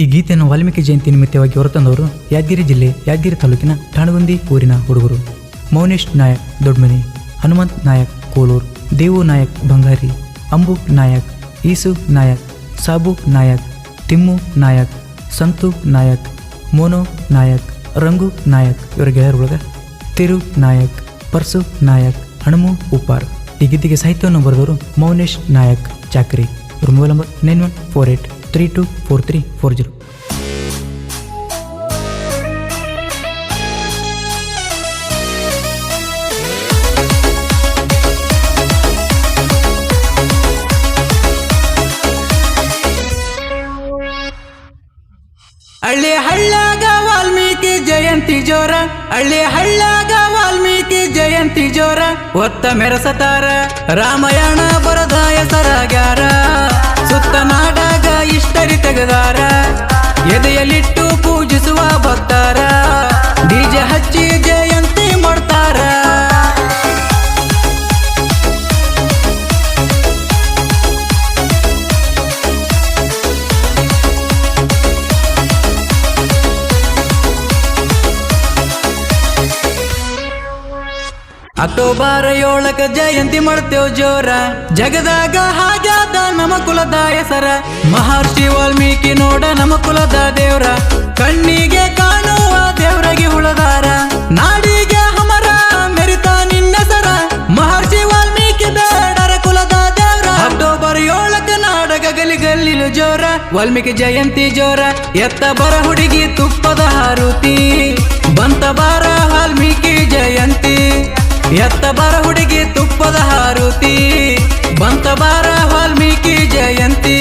ಈ ಗೀತೆಯನ್ನು ವಾಲ್ಮೀಕಿ ಜಯಂತಿ ನಿಮಿತ್ತವಾಗಿ ಹೊರತಂದವರು ಯಾದಗಿರಿ ಜಿಲ್ಲೆ ಯಾದಗಿರಿ ತಾಲೂಕಿನ ಠಾಣಗುಂದಿ ಊರಿನ ಹುಡುಗರು. ಮೌನೇಶ್ ನಾಯಕ್ ದೊಡ್ಮನಿ, ಹನುಮಂತ್ ನಾಯಕ್ ಕೋಲೂರ್, ದೇವು ನಾಯಕ್ ಬಂಗಾರಿ, ಅಂಬು ನಾಯಕ್, ಈಸು ನಾಯಕ್, ಸಾಬು ನಾಯಕ್, ತಿಮ್ಮು ನಾಯಕ್, ಸಂತು ನಾಯಕ್, ಮೋನೋ ನಾಯಕ್, ರಂಗು ನಾಯಕ್ ಇವರ ಗೆಳೆಯರೊಳಗ ತಿರು ನಾಯಕ್, ಪರ್ಸು ನಾಯಕ್, ಹಣಮು ಉಪ್ಪಾರ್ ಈ ಗೀತೆಗೆ ಸಾಹಿತ್ಯವನ್ನು ಬರೆದವರು ಮೌನೇಶ್ ನಾಯಕ್ ಚಾಕ್ರಿ. ಇವ್ರ mobile number nine one four eight. Three two four three four zero. ಹಳ್ಳಿ ಹಳ್ಳಾಗ ವಾಲ್ಮೀಕಿ ಜಯಂತಿ ಜೋರ, ಹಳ್ಳಿ ಹಳ್ಳಾಗ ವಾಲ್ಮೀಕಿ ಜಯಂತಿ ಜೋರ, ಒತ್ತ ಮೆರಸತಾರ ರಾಮಾಯಣ ಬರದ ಹೆಸರಾಗ್ಯಾರ ಸುತ್ತ ನಾಡಾಗ ಇಷ್ಟರಿ ತೆಗೆದಾರ. ಎದೆಯಲ್ಲಿಟ್ಟು ಪೂಜಿಸುವ ಭಕ್ತಾರ. ಅಕ್ಟೋಬರ್ ಏಳಕ ಜಯಂತಿ ಮಾಡ್ತೇವ್ ಜೋರ. ಜಗದಾಗ ಹಾಗ್ಯಾದ ನಮ್ಮ ಕುಲದ ಹೆಸರ. ಮಹರ್ಷಿ ವಾಲ್ಮೀಕಿ ನೋಡ ನಮ್ಮ ಕುಲದ ದೇವ್ರ. ಕಣ್ಣಿಗೆ ಕಾಣುವ ದೇವರಿಗೆ ಹುಳದಾರ. ನಾಡಿಗೆ ಹಮರ ಮೆರಿತ ನಿನ್ನೆಸರ ಮಹರ್ಷಿ ವಾಲ್ಮೀಕಿ ಬೇಡರ ಕುಲದ ದೇವ್ರ. ಅಕ್ಟೋಬರ್ ಏಳಕ ನಾಡಗ ಗಲಿ ಗಲ್ಲಿಲು ಜೋರ. ವಾಲ್ಮೀಕಿ ಜಯಂತಿ ಜೋರ. ಎತ್ತ ಬರ ಹುಡುಗಿ ತುಪ್ಪದ ಹಾರುತಿ. ಬಂತ ಬಾರ ವಾಲ್ಮೀಕಿ ಜಯಂತಿ. ಎತ್ತ ಬಾರ ಹುಡುಗಿ ತುಪ್ಪದ ಹಾರುತಿ, ಬಂತ ಬಾರ ವಾಲ್ಮೀಕಿ ಜಯಂತಿ.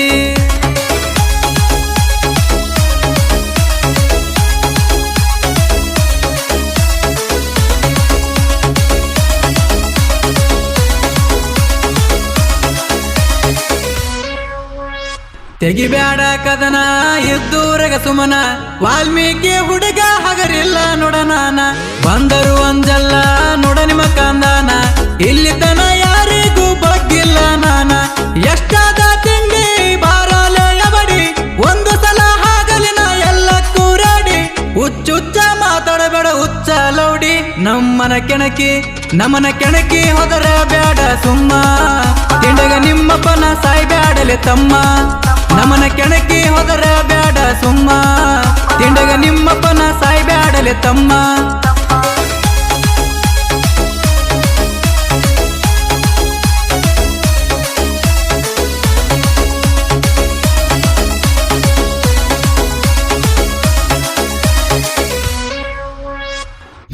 ತೆಗಿಬ್ಯಾಡ ಕದನ, ಎದ್ದೂರಗ ಸುಮನ, ವಾಲ್ಮೀಕಿ ಹುಡುಗ ಹಗರಿಲ್ಲ ನೋಡನಾನ ಬಂದರು ಅಂಜಲ್ಲ ನಮ್ಮನ ಕೆಣಕಿ ನಮನ ಕೆಣಕಿ ಹೊದರ ಬ್ಯಾಡ ಸುಮ್ಮ. ತಿಂಡಗ ನಿಮ್ಮಪ್ಪನ ಸಾಯ್ಬ್ಯಾಡಲೆ ತಮ್ಮ. ನಮನ ಕೆಣಕಿ ಹೊದರ ಬ್ಯಾಡ ಸುಮ್ಮ. ತಿಂಡಗ ನಿಮ್ಮಪ್ಪನ ಸಾಯ್ಬ್ಯಾಡಲೆ ತಮ್ಮ.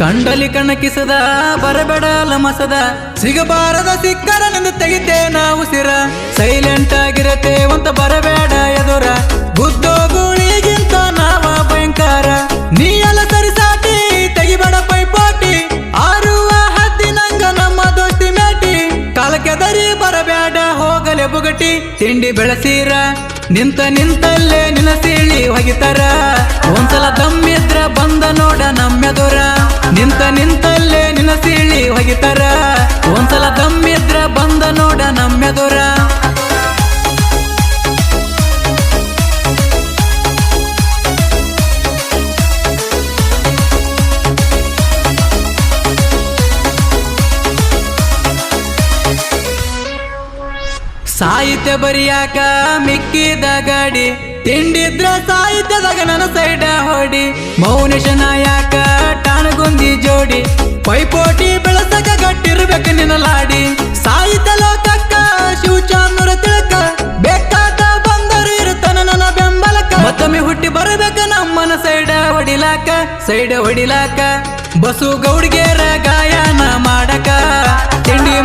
ಕಂಡಲಿ ಕಣಕಿಸದ, ಬರಬೇಡ ಲಮಸದ. ಸಿಗಬಾರದ ಸಿಕ್ಕರನೆಂದು ತೆಗಿತೆ ನಾವು ಸಿರ. ಸೈಲೆಂಟ್ ಆಗಿರತೆ ಅಂತ ಬರಬೇಡ ಎದುರ. ಗುದ್ದೋ ಗೂಳಿಗಿಂತ ನಾವ ಭಯಂಕರ. ನೀ ಎಲ್ಲ ಸರಿ ಸಾಟಿ, ತೆಗಿಬೇಡ ಪೈಪೋಟಿ. ಆರುವ ಹದ್ದಿನಂಗ ನಮ್ಮ ದೋಸ್ತಿ ಮೇಟಿ. ಕಾಲಕ್ಕೆದರಿ ಬರಬೇಡ ಹೋಗಲೆ ಬುಗಟಿ. ತಿಂಡಿ ಬೆಳಸೀರ, ನಿಂತ ನಿಂತಲ್ಲೇ ನಿನ್ನ ಸೀಳಿ ಒಗಿತಾರ ಒಂದ್ಸಲ ದಮ್ಮಿದ್ರ ಬಂದ ನೋಡ ನಮ್ಮೆದುರ. ನಿಂತಲ್ಲೇ ನಿನ್ನ ಸೀಳಿ ಹೋಗಿತರ ಒಂದ್ಸಲ ದಮ್ಮಿದ್ರ ಬಂದ ನೋಡ ನಮ್ಮೆದುರ. ಸಾಹಿತ್ಯ ಬರಿಯಾಕ ಮಿಕ್ಕಿದ ಗಾಡಿ, ತಿಂಡಿದ್ರ ಸಾಹಿತ್ಯದಾಗ ನನ್ನ ಸೈಡ ಹೊಡಿ. ಮೌನೇಶ ನಾಯಕ ಟಾಣಗುಂದಿ ಜೋಡಿ. ಪೈಪೋಟಿ ಬೆಳಸಕ ಗಟ್ಟಿರ್ಬೇಕು ನಿನ್ನ ಲಾಡಿ. ಸಾಹಿತ್ಯ ಲೋಕಕ್ಕ ಶಿವಚಾಮರ ತಿಳಕ. ಬೇಕಾದ ಬಂದರು ಇರುತ್ತಾನ ನನ್ನ ಬೆಂಬಲಕ ಮತ್ತೊಮ್ಮೆ ಹುಟ್ಟಿ ಬರಬೇಕ ನಮ್ಮನ ಸೈಡ ಹೊಡಿಲಾಕ ಸೈಡ ಹೊಡಿಲಾಕ. ಬಸು ಗೌಡ್ಗೆರ ಗಾಯನ ಮಾಡಕ. ತಿಂಡಿ